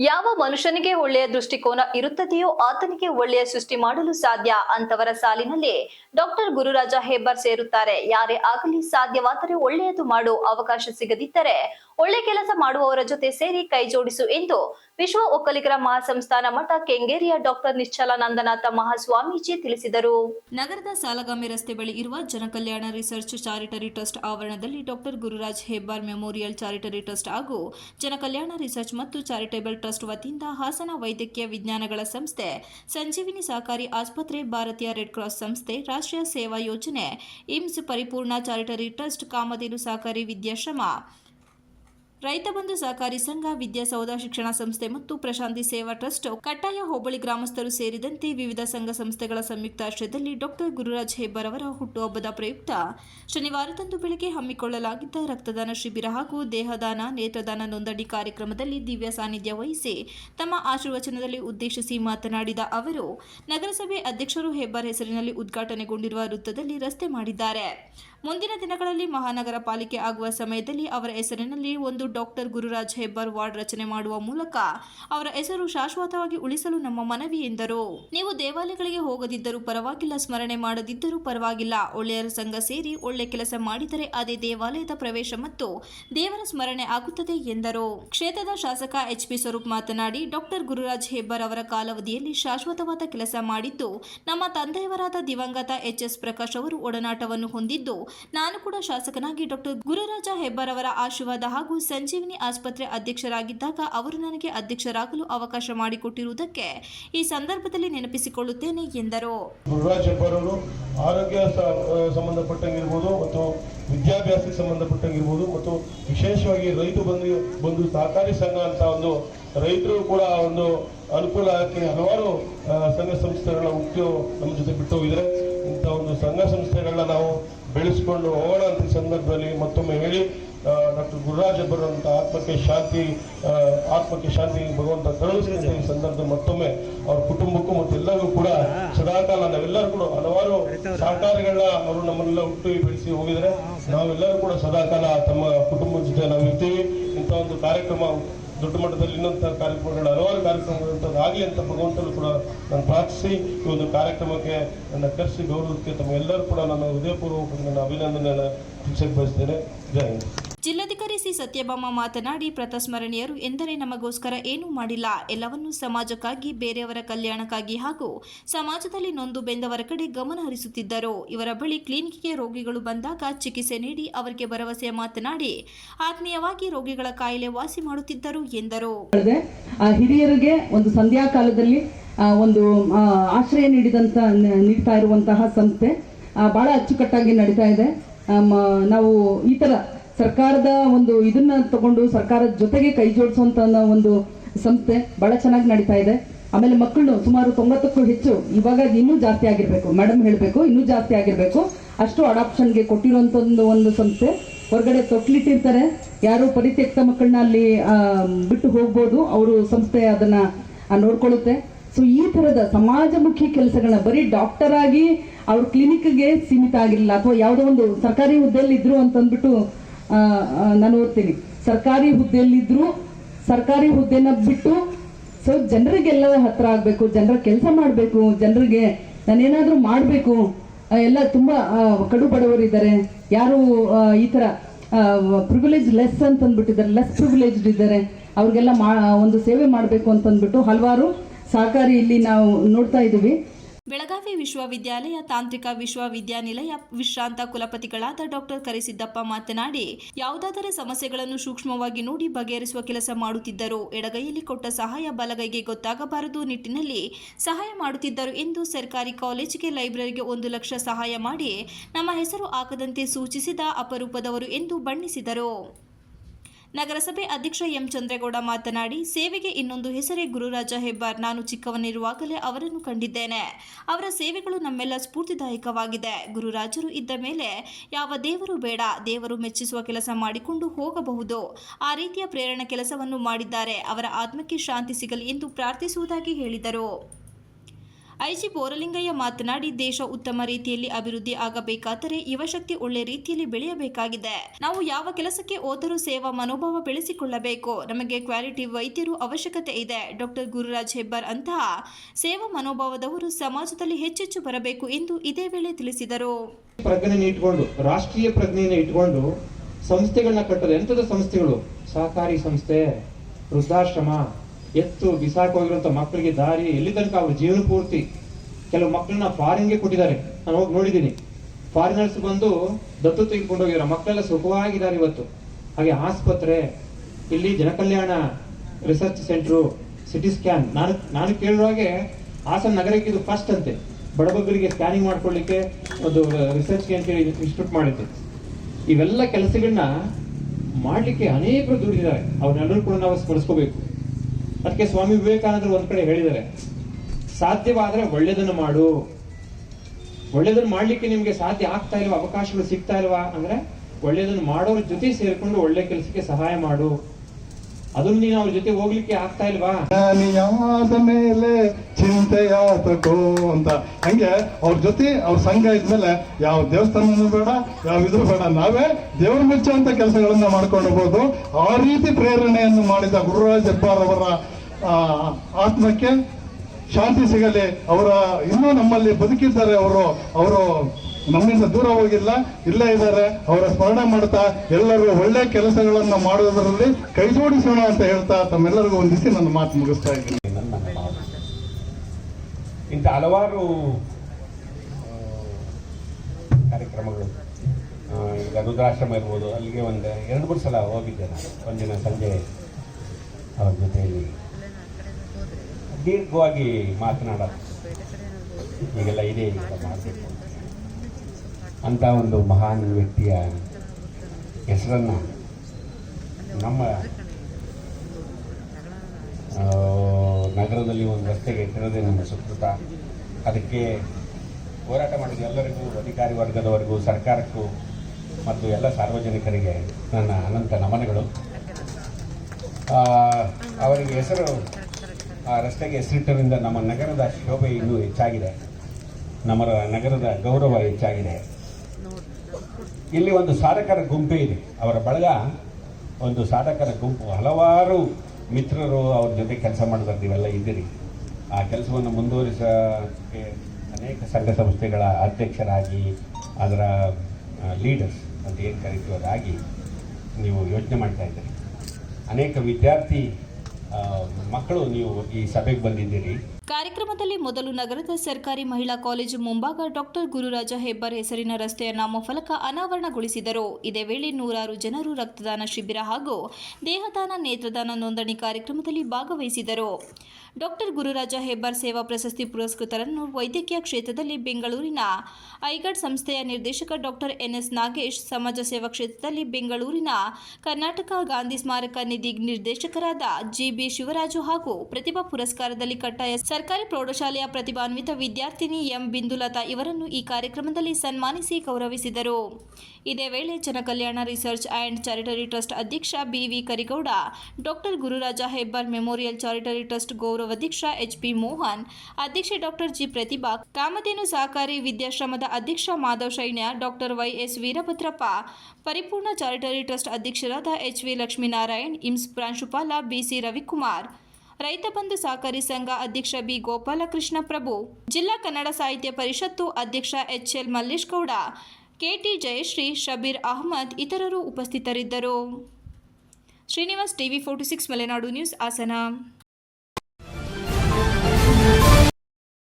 ಯಾವ ಮನುಷ್ಯನಿಗೆ ಒಳ್ಳೆಯ ದೃಷ್ಟಿಕೋನ ಇರುತ್ತದೆಯೋ ಆತನಿಗೆ ಒಳ್ಳೆಯ ಸೃಷ್ಟಿ ಮಾಡಲು ಸಾಧ್ಯ ಅಂತವರ ಸಾಲಿನಲ್ಲಿ ಡಾಕ್ಟರ್ ಗುರುರಾಜ ಹೆಬ್ಬಾರ್ ಸೇರುತ್ತಾರೆ. ಯಾರೇ ಆಗಲಿ ಸಾಧ್ಯವಾದರೆ ಒಳ್ಳೆಯದು ಮಾಡೋ ಅವಕಾಶ ಸಿಗದಿದ್ದರೆ ಒಳ್ಳೆ ಕೆಲಸ ಮಾಡುವವರ ಜೊತೆ ಸೇರಿ ಕೈ ಜೋಡಿಸು ಎಂದು ವಿಶ್ವ ಒಕ್ಕಲಿಗರ ಮಹಾಸಂಸ್ಥಾನ ಮಠ ಕೆಂಗೇರಿಯ ಡಾಕ್ಟರ್ ನಿಶ್ಚಲಾನಂದನಾಥ ಮಹಾಸ್ವಾಮೀಜಿ ತಿಳಿಸಿದರು. ನಗರದ ಸಾಲಗಾಮಿ ರಸ್ತೆ ಬಳಿ ಇರುವ ಜನಕಲ್ಯಾಣ ರಿಸರ್ಚ್ ಚಾರಿಟರಿ ಟ್ರಸ್ಟ್ ಆವರಣದಲ್ಲಿ doctor Gururaj Hebbar memorial charitable trust ಹಾಗೂ ಜನಕಲ್ಯಾಣ ರಿಸರ್ಚ್ ಮತ್ತು ಚಾರಿಟೇಬಲ್ ಟ್ರಸ್ಟ್ ವತಿಯಿಂದ ಹಾಸನ ವೈದ್ಯಕೀಯ ವಿಜ್ಞಾನಗಳ ಸಂಸ್ಥೆ, ಸಂಜೀವಿನಿ ಸಹಕಾರಿ ಆಸ್ಪತ್ರೆ, ಭಾರತೀಯ ರೆಡ್ ಕ್ರಾಸ್ ಸಂಸ್ಥೆ, ರಾಷ್ಟ್ರೀಯ ಸೇವಾ ಯೋಜನೆ ಇಮ್ಸ್ ಪರಿಪೂರ್ಣ ಚಾರಿಟರಿ ಟ್ರಸ್ಟ್, ಕಾಮಧೇನು ಸಹಕಾರಿ ವಿದ್ಯಾಶ್ರಮ ರೈತ ಬಂಧು ಸಹಕಾರಿ ಸಂಘ, ವಿದ್ಯಾಸೌಧ ಶಿಕ್ಷಣ ಸಂಸ್ಥೆ ಮತ್ತು ಪ್ರಶಾಂತಿ ಸೇವಾ ಟ್ರಸ್ಟ್ ಕಟ್ಟಾಯ ಹೋಬಳಿ ಗ್ರಾಮಸ್ಥರು ಸೇರಿದಂತೆ ವಿವಿಧ ಸಂಘ ಸಂಸ್ಥೆಗಳ ಸಂಯುಕ್ತ ಆಶ್ರಯದಲ್ಲಿ ಡಾಕ್ಟರ್ ಗುರುರಾಜ್ ಹೆಬ್ಬಾರ್ ಅವರ ಹುಟ್ಟುಹಬ್ಬದ ಪ್ರಯುಕ್ತ ಶನಿವಾರದಂದು ಬೆಳಗ್ಗೆ ಹಮ್ಮಿಕೊಳ್ಳಲಾಗಿದ್ದ ರಕ್ತದಾನ ಶಿಬಿರ ಹಾಗೂ ದೇಹದಾನ, ನೇತ್ರದಾನ ನೋಂದಣಿ ಕಾರ್ಯಕ್ರಮದಲ್ಲಿ ದಿವ್ಯ ಸಾನ್ನಿಧ್ಯ ವಹಿಸಿ ತಮ್ಮ ಆಶೀರ್ವಚನದಲ್ಲಿ ಉದ್ದೇಶಿಸಿ ಮಾತನಾಡಿದ ಅವರು, ನಗರಸಭೆ ಅಧ್ಯಕ್ಷರು ಹೆಬ್ಬಾರ್ ಹೆಸರಿನಲ್ಲಿ ಉದ್ಘಾಟನೆಗೊಂಡಿರುವ ವೃತ್ತದಲ್ಲಿ ರಸ್ತೆ ಮಾಡಿದ್ದಾರೆ. ಮುಂದಿನ ದಿನಗಳಲ್ಲಿ ಮಹಾನಗರ ಪಾಲಿಕೆ ಆಗುವ ಸಮಯದಲ್ಲಿ ಅವರ ಹೆಸರಿನಲ್ಲಿ ಒಂದು ಡಾಕ್ಟರ್ ಗುರುರಾಜ್ ಹೆಬ್ಬಾರ್ ವಾರ್ಡ್ ರಚನೆ ಮಾಡುವ ಮೂಲಕ ಅವರ ಹೆಸರು ಶಾಶ್ವತವಾಗಿ ಉಳಿಸಲು ನಮ್ಮ ಮನವಿ ಎಂದರು. ನೀವು ದೇವಾಲಯಗಳಿಗೆ ಹೋಗದಿದ್ದರೂ ಪರವಾಗಿಲ್ಲ, ಸ್ಮರಣೆ ಮಾಡದಿದ್ದರೂ ಪರವಾಗಿಲ್ಲ. ಒಳ್ಳೆಯರ ಸಂಘ ಸೇರಿ ಒಳ್ಳೆ ಕೆಲಸ ಮಾಡಿದರೆ ಅದೇ ದೇವಾಲಯದ ಪ್ರವೇಶ ಮತ್ತು ದೇವರ ಸ್ಮರಣೆ ಆಗುತ್ತದೆ ಎಂದರು. ಕ್ಷೇತ್ರದ ಶಾಸಕ ಎಚ್ ಪಿ ಸ್ವರೂಪ್ ಮಾತನಾಡಿ, ಡಾಕ್ಟರ್ ಗುರುರಾಜ್ ಹೆಬ್ಬಾರ್ ಅವರ ಕಾಲಾವಧಿಯಲ್ಲಿ ಶಾಶ್ವತವಾದ ಕೆಲಸ ಮಾಡಿದ್ದು, ನಮ್ಮ ತಂದೆಯವರಾದ ದಿವಂಗತ ಎಚ್ ಎಸ್ ಪ್ರಕಾಶ್ ಅವರು ಒಡನಾಟವನ್ನು ಹೊಂದಿದ್ದು ನಾನು ಕೂಡ ಶಾಸಕನಾಗಿ ಡಾಕ್ಟರ್ ಗುರುರಾಜ ಹೆಬ್ಬಾರ್ ಅವರ ಆಶೀರ್ವಾದ ಹಾಗೂ ಸಂಜೀವಿನಿ ಆಸ್ಪತ್ರೆ ಅಧ್ಯಕ್ಷರಾಗಿದ್ದಾಗ ಅವರು ನನಗೆ ಅಧ್ಯಕ್ಷರಾಗಲು ಅವಕಾಶ ಮಾಡಿಕೊಟ್ಟಿರುವುದಕ್ಕೆ ಈ ಸಂದರ್ಭದಲ್ಲಿ ನೆನಪಿಸಿಕೊಳ್ಳುತ್ತೇನೆ ಎಂದರು. ಆರೋಗ್ಯ ಸಂಬಂಧಪಟ್ಟಂಗಿರ್ಬೋದು ಮತ್ತು ವಿದ್ಯಾಭ್ಯಾಸಕ್ಕೆ ಸಂಬಂಧಪಟ್ಟಂಗಿರ್ಬೋದು ಮತ್ತು ವಿಶೇಷವಾಗಿ ರೈತ ಬಂದು ಬಂದು ಸಹಕಾರಿ ಸಂಘ ಅಂತ ಒಂದು ರೈತರು ಕೂಡ ಒಂದು ಅನುಕೂಲ ಆಗಕ್ಕೆ ಹಲವಾರು ಸಂಘ ಸಂಸ್ಥೆಗಳ ಮುಖ್ಯ ನಮ್ಮ ಜೊತೆ ಬಿಟ್ಟು ಹೋಗಿದ್ದಾರೆ. ಇಂಥ ಒಂದು ಸಂಘ ಸಂಸ್ಥೆಗಳನ್ನ ನಾವು ಬೆಳೆಸ್ಕೊಂಡು ಹೋಗೋಣ ಸಂದರ್ಭದಲ್ಲಿ ಮತ್ತೊಮ್ಮೆ ಹೇಳಿ ಡಾಕ್ಟರ್ ಗುರುರಾಜ್ ಬರುವಂತ ಆತ್ಮಕ್ಕೆ ಶಾಂತಿ ಆತ್ಮಕ್ಕೆ ಶಾಂತಿ ಭಗವಂತ ಕರುಣಿಸಲಿ ಅಂತ ಈ ಸಂದರ್ಭ ಮತ್ತೊಮ್ಮೆ ಅವ್ರ ಕುಟುಂಬಕ್ಕೂ ಮತ್ತೆ ಎಲ್ಲರಿಗೂ ಕೂಡ ಸದಾಕಾಲ ನಾವೆಲ್ಲರೂ ಕೂಡ ಹಲವಾರು ಸಹಕಾರಗಳನ್ನ ಅವರು ನಮ್ಮನ್ನೆಲ್ಲ ಹುಟ್ಟು ಬೆಳೆಸಿ ಹೋಗಿದ್ರೆ ನಾವೆಲ್ಲರೂ ಕೂಡ ಸದಾಕಾಲ ತಮ್ಮ ಕುಟುಂಬದ ಜೊತೆ ನಾವು ಇರ್ತೀವಿ ಇಂಥ ಒಂದು ಕಾರ್ಯಕ್ರಮ ದೊಡ್ಡ ಮಟ್ಟದಲ್ಲಿ ಇನ್ನೊಂಥ ಕಾರ್ಯಕ್ರಮಗಳು, ಹಲವಾರು ಕಾರ್ಯಕ್ರಮಗಳು ಆಗಲಿ ಅಂತ ಭಗವಂತನು ಕೂಡ ನಾನು ಪ್ರಾರ್ಥಿಸಿ, ಈ ಒಂದು ಕಾರ್ಯಕ್ರಮಕ್ಕೆ ನನ್ನ ಕರೆಸಿ ಗೌರವಕ್ಕೆ ತಮ್ಮೆಲ್ಲರೂ ಕೂಡ ನಾನು ಹೃದಯಪೂರ್ವಕ ನನ್ನ ಅಭಿನಂದನೆಯನ್ನು ಶಿಕ್ಷಕ ಬಯಸ್ತೇನೆ. ಜಯ ಹಿಂದ್. ಜಿಲ್ಲಾಧಿಕಾರಿ ಸಿ ಸತ್ಯಭಾಮ ಮಾತನಾಡಿ ಪ್ರತಸ್ಮರಣೀಯರು ಎಂದರೆ ನಮಗೋಸ್ಕರ ಏನೂ ಮಾಡಿಲ್ಲ. ಎಲ್ಲವನ್ನೂ ಸಮಾಜಕ್ಕಾಗಿ, ಬೇರೆಯವರ ಕಲ್ಯಾಣಕ್ಕಾಗಿ ಹಾಗೂ ಸಮಾಜದಲ್ಲಿ ನೊಂದು ಬೆಂದವರ ಕಡೆ ಗಮನ ಹರಿಸುತ್ತಿದ್ದರು. ಇವರ ಬಳಿ ಕ್ಲಿನಿಕ್ಗೆ ರೋಗಿಗಳು ಬಂದಾಗ ಚಿಕಿತ್ಸೆ ನೀಡಿ ಅವರಿಗೆ ಭರವಸೆ ಮಾತನಾಡಿ, ಆತ್ಮೀಯವಾಗಿ ರೋಗಿಗಳ ಕಾಯಿಲೆ ವಾಸಿ ಮಾಡುತ್ತಿದ್ದರು ಎಂದರು. ಹಿರಿಯರಿಗೆ ಒಂದು ಸಂಧ್ಯಾ ಕಾಲದಲ್ಲಿ ಒಂದು ಆಶ್ರಯ ನೀಡಿದಂತ ನೀಡ್ತಾ ಇರುವಂತಹ ಸಂಸ್ಥೆ ಬಹಳ ಅಚ್ಚುಕಟ್ಟಾಗಿ ನಡೀತಾ ಇದೆ. ನಾವು ಈ ತರ ಸರ್ಕಾರದ ಒಂದು ಇದನ್ನ ತಗೊಂಡು ಸರ್ಕಾರದ ಜೊತೆಗೆ ಕೈ ಜೋಡಿಸುವಂತ ಒಂದು ಸಂಸ್ಥೆ ಬಹಳ ಚೆನ್ನಾಗಿ ನಡೀತಾ ಇದೆ. ಆಮೇಲೆ ಮಕ್ಕಳು ಸುಮಾರು ತೊಂಬತ್ತಕ್ಕೂ ಹೆಚ್ಚು ಇವಾಗ ಇನ್ನೂ ಜಾಸ್ತಿ ಆಗಿರ್ಬೇಕು. ಮೇಡಮ್ ಹೇಳಬೇಕು, ಇನ್ನೂ ಜಾಸ್ತಿ ಆಗಿರ್ಬೇಕು. ಅಷ್ಟು ಅಡಾಪ್ಷನ್ಗೆ ಕೊಟ್ಟಿರುವಂತ ಒಂದು ಸಂಸ್ಥೆ. ಹೊರಗಡೆ ತೊಟ್ಲಿಟ್ಟಿರ್ತಾರೆ. ಯಾರು ಪರಿತ್ಯಕ್ತ ಮಕ್ಕಳನ್ನ ಅಲ್ಲಿ ಬಿಟ್ಟು ಹೋಗ್ಬೋದು, ಅವರು ಸಂಸ್ಥೆ ಅದನ್ನ ನೋಡ್ಕೊಳ್ಳುತ್ತೆ. ಸೊ ಈ ತರದ ಸಮಾಜಮುಖಿ ಕೆಲಸಗಳನ್ನ ಬರೀ ಡಾಕ್ಟರ್ ಆಗಿ ಅವ್ರ ಕ್ಲಿನಿಕ್ಗೆ ಸೀಮಿತ ಆಗಿರಲಿಲ್ಲ ಅಥವಾ ಯಾವುದೋ ಒಂದು ಸರ್ಕಾರಿ ಹುದ್ದೆಯಲ್ಲಿ ಇದ್ರು ಅಂತಂದ್ಬಿಟ್ಟು ನಾನು ಓದ್ತೀನಿ ಸರ್ಕಾರಿ ಹುದ್ದೆಯಲ್ಲಿದ್ರು, ಸರ್ಕಾರಿ ಹುದ್ದೆನ ಬಿಟ್ಟು, ಸೊ ಜನರಿಗೆಲ್ಲ ಹತ್ರ ಆಗಬೇಕು, ಜನರ ಕೆಲಸ ಮಾಡಬೇಕು, ಜನರಿಗೆ ನಾನೇನಾದರೂ ಮಾಡಬೇಕು ಎಲ್ಲ ತುಂಬಾ ಕಡು ಬಡವರು ಇದ್ದಾರೆ. ಯಾರು ಈ ತರ ಪ್ರಿವಿಲೇಜ್ ಲೆಸ್ ಅಂತ ಅಂದ್ಬಿಟ್ಟಿದ್ದಾರೆ ಲೆಸ್ ಪ್ರಿವಿಲೇಜ್ಡ್ ಇದ್ದಾರೆ. ಅವ್ರಿಗೆಲ್ಲ ಮಾ ಒಂದು ಸೇವೆ ಮಾಡಬೇಕು ಅಂತಂದ್ಬಿಟ್ಟು ಹಲವಾರು ಸಹಕಾರಿ ಇಲ್ಲಿ ನಾವು ನೋಡ್ತಾ ಇದ್ದೀವಿ. ಬೆಳಗಾವಿ ವಿಶ್ವವಿದ್ಯಾಲಯ ತಾಂತ್ರಿಕ ವಿಶ್ವವಿದ್ಯಾನಿಲಯ ವಿಶ್ರಾಂತ ಕುಲಪತಿಗಳಾದ ಡಾಕ್ಟರ್ ಕರಿಸಿದ್ದಪ್ಪ ಮಾತನಾಡಿ, ಯಾವುದಾದರೂ ಸಮಸ್ಯೆಗಳನ್ನು ಸೂಕ್ಷ್ಮವಾಗಿ ನೋಡಿ ಬಗೆಹರಿಸುವ ಕೆಲಸ ಮಾಡುತ್ತಿದ್ದರು ಎಡಗೈಯಲ್ಲಿ ಕೊಟ್ಟ ಸಹಾಯ ಬಲಗೈಗೆ ಗೊತ್ತಾಗಬಾರದು ನಿಟ್ಟಿನಲ್ಲಿ ಸಹಾಯ ಮಾಡುತ್ತಿದ್ದರು ಎಂದು ಸರ್ಕಾರಿ ಕಾಲೇಜಿಗೆ ಲೈಬ್ರರಿಗೆ ಒಂದು ಲಕ್ಷ ಸಹಾಯ ಮಾಡಿ ನಮ್ಮ ಹೆಸರು ಹಾಕದಂತೆ ಸೂಚಿಸಿದ ಅಪರೂಪದವರು ಎಂದು ಬಣ್ಣಿಸಿದರು. ನಗರಸಭೆ ಅಧ್ಯಕ್ಷ ಎಂ ಚಂದ್ರೇಗೌಡ ಮಾತನಾಡಿ, ಸೇವೆಗೆ ಇನ್ನೊಂದು ಹೆಸರೇ ಗುರುರಾಜ ಹೆಬ್ಬಾರ್. ನಾನು ಚಿಕ್ಕವನಿರುವಾಗಲೇ ಅವರನ್ನು ಕಂಡಿದ್ದೇನೆ. ಅವರ ಸೇವೆಗಳು ನಮ್ಮೆಲ್ಲ ಸ್ಫೂರ್ತಿದಾಯಕವಾಗಿದೆ. ಗುರುರಾಜರು ಇದ್ದ ಮೇಲೆ ಯಾವ ದೇವರು ಬೇಡ, ದೇವರು ಮೆಚ್ಚಿಸುವ ಕೆಲಸ ಮಾಡಿಕೊಂಡು ಹೋಗಬಹುದು. ಆ ರೀತಿಯ ಪ್ರೇರಣಾ ಕೆಲಸವನ್ನು ಮಾಡಿದ್ದಾರೆ. ಅವರ ಆತ್ಮಕ್ಕೆ ಶಾಂತಿ ಸಿಗಲಿ ಎಂದು ಪ್ರಾರ್ಥಿಸುವುದಾಗಿ ಹೇಳಿದರು. ಐಜಿ ಬೋರಲಿಂಗಯ್ಯ ಮಾತನಾಡಿ, ದೇಶ ಉತ್ತಮ ರೀತಿಯಲ್ಲಿ ಅಭಿವೃದ್ಧಿ ಆಗಬೇಕಾದರೆ ಯುವಶಕ್ತಿ ಒಳ್ಳೆ ರೀತಿಯಲ್ಲಿ ಬೆಳೆಯಬೇಕಾಗಿದೆ. ನಾವು ಯಾವ ಕೆಲಸಕ್ಕೆ ಹೋದರೂ ಸೇವಾ ಮನೋಭಾವ ಬೆಳೆಸಿಕೊಳ್ಳಬೇಕು. ನಮಗೆ ಕ್ವಾಲಿಟಿ ವೈದ್ಯರು ಅವಶ್ಯಕತೆ ಇದೆ. ಡಾಕ್ಟರ್ ಗುರುರಾಜ್ ಹೆಬ್ಬಾರ್ ಅಂತಹ ಸೇವಾ ಮನೋಭಾವದವರು ಸಮಾಜದಲ್ಲಿ ಹೆಚ್ಚೆಚ್ಚು ಬರಬೇಕು ಎಂದು ಇದೇ ವೇಳೆ ತಿಳಿಸಿದರು. ಇಟ್ಕೊಂಡು, ರಾಷ್ಟ್ರೀಯ ಪ್ರಜ್ಞೆಯನ್ನು ಇಟ್ಕೊಂಡು ಸಂಸ್ಥೆಗಳನ್ನ ಕಟ್ಟೋದು ಎಂಥದ್ದು ಸಂಸ್ಥೆಗಳು? ಸಹಕಾರಿ ಸಂಸ್ಥೆ, ವೃದ್ಧಾಶ್ರಮ ಎತ್ತು ಬಿಸಾಕೋಗಿರುವಂತ ಮಕ್ಕಳಿಗೆ ದಾರಿ ಎಲ್ಲಿ ತನಕ ಅವ್ರ ಜೀವನ ಪೂರ್ತಿ. ಕೆಲವು ಮಕ್ಕಳನ್ನ ಫಾರಿನ್ಗೆ ಕೊಟ್ಟಿದ್ದಾರೆ. ನಾನು ಹೋಗಿ ನೋಡಿದ್ದೀನಿ. ಫಾರಿನರ್ಸ್ ಬಂದು ದತ್ತು ತೆಗೆದುಕೊಂಡು ಹೋಗಿದ್ದಾರೆ ಮಕ್ಕಳೆಲ್ಲ ಸುಖವಾಗಿದ್ದಾರೆ ಇವತ್ತು. ಹಾಗೆ ಆಸ್ಪತ್ರೆ, ಇಲ್ಲಿ Janakalyana research centre CT scan ನಾನು ನಾನು ಕೇಳಿರೋ ಹಾಗೆ ಹಾಸನ ನಗರಕ್ಕೆ ಇದು ಫಸ್ಟ್ ಅಂತೆ. ಬಡಬಗ್ಗರಿಗೆ ಸ್ಕ್ಯಾನಿಂಗ್ ಮಾಡ್ಕೊಳ್ಳಿಕ್ಕೆ ಒಂದು ರಿಸರ್ಚ್ ಅಂತೇಳಿ ಇನ್ಸ್ಟಿಟ್ಯೂಟ್ ಮಾಡಿದ್ದೆ. ಇವೆಲ್ಲ ಕೆಲಸಗಳನ್ನ ಮಾಡಲಿಕ್ಕೆ ಅನೇಕರು ದುಡಿದಿದ್ದಾರೆ. ಅವ್ರನ್ನೆಲ್ಲರೂ ಕೂಡ ನಾವು ಸ್ಮರಿಸ್ಕೋಬೇಕು. ಅದಕ್ಕೆ ಸ್ವಾಮಿ ವಿವೇಕಾನಂದರು ಒಂದ್ ಕಡೆ ಹೇಳಿದ್ದಾರೆ. ಸಾಧ್ಯವಾದ್ರೆ ಒಳ್ಳೇದನ್ನು ಮಾಡು. ಒಳ್ಳೇದನ್ನು ಮಾಡ್ಲಿಕ್ಕೆ ನಿಮ್ಗೆ ಸಾಧ್ಯ ಆಗ್ತಾ ಇಲ್ವಾ? ಅವಕಾಶಗಳು ಸಿಗ್ತಾ ಇಲ್ವಾ? ಅಂದ್ರೆ ಒಳ್ಳೇದನ್ನು ಮಾಡೋರ ಜೊತೆ ಸೇರ್ಕೊಂಡು ಒಳ್ಳೆ ಕೆಲಸಕ್ಕೆ ಸಹಾಯ ಮಾಡು. ಅದನ್ನ ನೀನು ಅವ್ರ ಜೊತೆ ಹೋಗ್ಲಿಕ್ಕೆ ಆಗ್ತಾ ಇಲ್ವಾ? ಮೇಲೆ ಚಿಂತೆಯಾತಕೋ ಅಂತ. ಹಂಗೆ ಅವ್ರ ಜೊತೆ ಅವ್ರ ಸಂಘ ಇದ್ಮೇಲೆ ಯಾವ ದೇವಸ್ಥಾನನೂ ಬೇಡ, ಯಾವ ಇದ್ರು ಬೇಡ. ನಾವೇ ದೇವ್ರ ಮೆಚ್ಚುವಂತ ಕೆಲಸಗಳನ್ನ ಮಾಡ್ಕೊಂಡು ಆ ರೀತಿ ಪ್ರೇರಣೆಯನ್ನು ಮಾಡಿದ ಗುರುರಾಜ್ ಹೆಬ್ಬಾರ್ ಅವರ ಆತ್ಮಕ್ಕೆ ಶಾಂತಿ ಸಿಗಲಿ. ಅವರ ಇನ್ನೂ ನಮ್ಮಲ್ಲಿ ಬದುಕಿದ್ದಾರೆ ಅವರು. ಅವರು ನಮ್ಮಿಂದ ದೂರ ಹೋಗಿಲ್ಲ, ಇಲ್ಲೇ ಇದ್ದಾರೆ. ಅವರ ಸ್ಮರಣೆ ಮಾಡ್ತಾ ಎಲ್ಲರೂ ಒಳ್ಳೆ ಕೆಲಸಗಳನ್ನು ಮಾಡುವುದರಲ್ಲಿ ಕೈ ಜೋಡಿಸೋಣ ಅಂತ ಹೇಳ್ತಾ ತಮ್ಮೆಲ್ಲರಿಗೂ ಒಂದಿಸಿ ನನ್ನ ಮಾತು ಮುಗಿಸ್ತಾ ಇದ್ದೀನಿ. ಇಂಥ ಹಲವಾರು ಕಾರ್ಯಕ್ರಮಗಳು. ಈಗ ರುದ್ರಾಶ್ರಮ ಇರ್ಬೋದು, ಅಲ್ಲಿಗೆ ಒಂದು ಎರಡು, ಮೂರು ಸಲ ಹೋಗಿದ್ದೆ ನಾನು. ಒಂದಿನ ಸಂಜೆ ಅವ್ರ ಜೊತೆಯಲ್ಲಿ. ದೀರ್ಘವಾಗಿ ಮಾತನಾಡೋದು. ಈಗೆಲ್ಲ ಇದೆ, ಈಗ ಮಾಡಬೇಕು ಅಂತ ಒಂದು ಮಹಾನ್ ವ್ಯಕ್ತಿಯ ಹೆಸರನ್ನು ನಮ್ಮ ನಗರದಲ್ಲಿ ಒಂದು ರಸ್ತೆಗೆ ಇಟ್ಟಿರೋದೇ ನಮ್ಮ ಸುಕೃತ. ಅದಕ್ಕೆ ಹೋರಾಟ ಮಾಡಿದ ಎಲ್ಲರಿಗೂ, ಅಧಿಕಾರಿ ವರ್ಗದವರೆಗೂ, ಸರ್ಕಾರಕ್ಕೂ ಮತ್ತು ಎಲ್ಲ ಸಾರ್ವಜನಿಕರಿಗೆ ನನ್ನ ಅನಂತ ನಮನಗಳು. ಅವರಿಗೆ ಹೆಸರು, ಆ ರಸ್ತೆಗೆ ಹೆಸರಿಟ್ಟರಿಂದ ನಮ್ಮ ನಗರದ ಶೋಭೆ ಇನ್ನೂ ಹೆಚ್ಚಾಗಿದೆ. ನಮ್ಮ ನಗರದ ಗೌರವ ಹೆಚ್ಚಾಗಿದೆ. ಇಲ್ಲಿ ಒಂದು ಸಾಧಕರ ಗುಂಪು ಇದೆ. ಅವರ ಬಳಗ ಒಂದು ಸಾಧಕರ ಗುಂಪು. ಹಲವಾರು ಮಿತ್ರರು ಅವ್ರ ಜೊತೆ ಕೆಲಸ ಮಾಡಿದ್ರೆ ನೀವೆಲ್ಲ ಇದ್ದೀರಿ. ಆ ಕೆಲಸವನ್ನು ಮುಂದುವರಿಸೋಕ್ಕೆ ಅನೇಕ ಸಂಘ ಸಂಸ್ಥೆಗಳ ಅಧ್ಯಕ್ಷರಾಗಿ, ಅದರ ಲೀಡರ್ಸ್ ಅಂತ ಏನು ಕರಿತೀವರಾಗಿ ನೀವು ಯೋಚನೆ ಮಾಡ್ತಾ ಇದ್ದೀರಿ. ಅನೇಕ ವಿದ್ಯಾರ್ಥಿ ಮಕ್ಕಳು ನೀವು ಈ ಸಭೆಗೆ ಬಂದಿದ್ದೀರಿ. ಕಾರ್ಯಕ್ರಮದಲ್ಲಿ ಮೊದಲು ನಗರದ ಸರ್ಕಾರಿ ಮಹಿಳಾ ಕಾಲೇಜು ಮುಂಭಾಗ ಡಾಕ್ಟರ್ ಗುರುರಾಜ ಹೆಬ್ಬಾರ್ ಹೆಸರಿನ ರಸ್ತೆಯ ನಾಮಫಲಕ ಅನಾವರಣಗೊಳಿಸಿದರು. ಇದೇ ವೇಳೆ ನೂರಾರು ಜನರು ರಕ್ತದಾನ ಶಿಬಿರ ಹಾಗೂ ದೇಹದಾನ ನೇತ್ರದಾನ ನೋಂದಣಿ ಕಾರ್ಯಕ್ರಮದಲ್ಲಿ ಭಾಗವಹಿಸಿದರು. ಡಾಕ್ಟರ್ ಗುರುರಾಜ ಹೆಬ್ಬಾರ್ ಸೇವಾ ಪ್ರಶಸ್ತಿ ಪುರಸ್ಕೃತರನ್ನು ವೈದ್ಯಕೀಯ ಕ್ಷೇತ್ರದಲ್ಲಿ ಬೆಂಗಳೂರಿನ ಐಗಡ್ ಸಂಸ್ಥೆಯ ನಿರ್ದೇಶಕ ಡಾಕ್ಟರ್ ಎನ್ಎಸ್ ನಾಗೇಶ್, ಸಮಾಜ ಸೇವಾ ಕ್ಷೇತ್ರದಲ್ಲಿ ಬೆಂಗಳೂರಿನ ಕರ್ನಾಟಕ ಗಾಂಧಿ ಸ್ಮಾರಕ ನಿಧಿ ನಿರ್ದೇಶಕರಾದ ಜಿಬಿ ಶಿವರಾಜು ಹಾಗೂ ಪ್ರತಿಭಾ ಪುರಸ್ಕಾರದಲ್ಲಿ ಕಟ್ಟಾಯ ಸರ್ಕಾರಿ ಪ್ರೌಢಶಾಲೆಯ ಪ್ರತಿಭಾನ್ವಿತ ವಿದ್ಯಾರ್ಥಿನಿ ಎಂ ಬಿಂದುಲತಾ ಇವರನ್ನು ಈ ಕಾರ್ಯಕ್ರಮದಲ್ಲಿ ಸನ್ಮಾನಿಸಿ ಗೌರವಿಸಿದರು. ಇದೇ ವೇಳೆ Janakalyana research and charitable trust ಅಧ್ಯಕ್ಷ BV Karigowda, doctor Gururaja Hebbar memorial charitable trust ಗೌರವಾಧ್ಯಕ್ಷ ಎಚ್ ಪಿ ಮೋಹನ್, ಅಧ್ಯಕ್ಷೆ ಡಾಕ್ಟರ್ ಜಿ ಪ್ರತಿಭಾ, ಕಾಮಧೇನು ಸಹಕಾರಿ ವಿದ್ಯಾಶ್ರಮದ ಅಧ್ಯಕ್ಷ Madhav Shainya, doctor Y S Veerabhadrappa, Paripoorna charitable trust ಅಧ್ಯಕ್ಷರಾದ ಎಚ್ ವಿ ಲಕ್ಷ್ಮೀನಾರಾಯಣ್, ಇಮ್ಸ್ ಪ್ರಾಂಶುಪಾಲ ಬಿಸಿ ರವಿಕುಮಾರ್, ರೈತ ಬಂಧು ಸಹಕಾರಿ ಸಂಘ ಅಧ್ಯಕ್ಷ ಬಿ ಗೋಪಾಲಕೃಷ್ಣ ಪ್ರಭು, ಜಿಲ್ಲಾ ಕನ್ನಡ ಸಾಹಿತ್ಯ ಪರಿಷತ್ತು ಅಧ್ಯಕ್ಷ H L Mallesh Gowda KT Jayashree Shabir Ahmed ಇತರರು ಉಪಸ್ಥಿತರಿದ್ದರು. Srinivas TV forty six Malenadu news Hassan.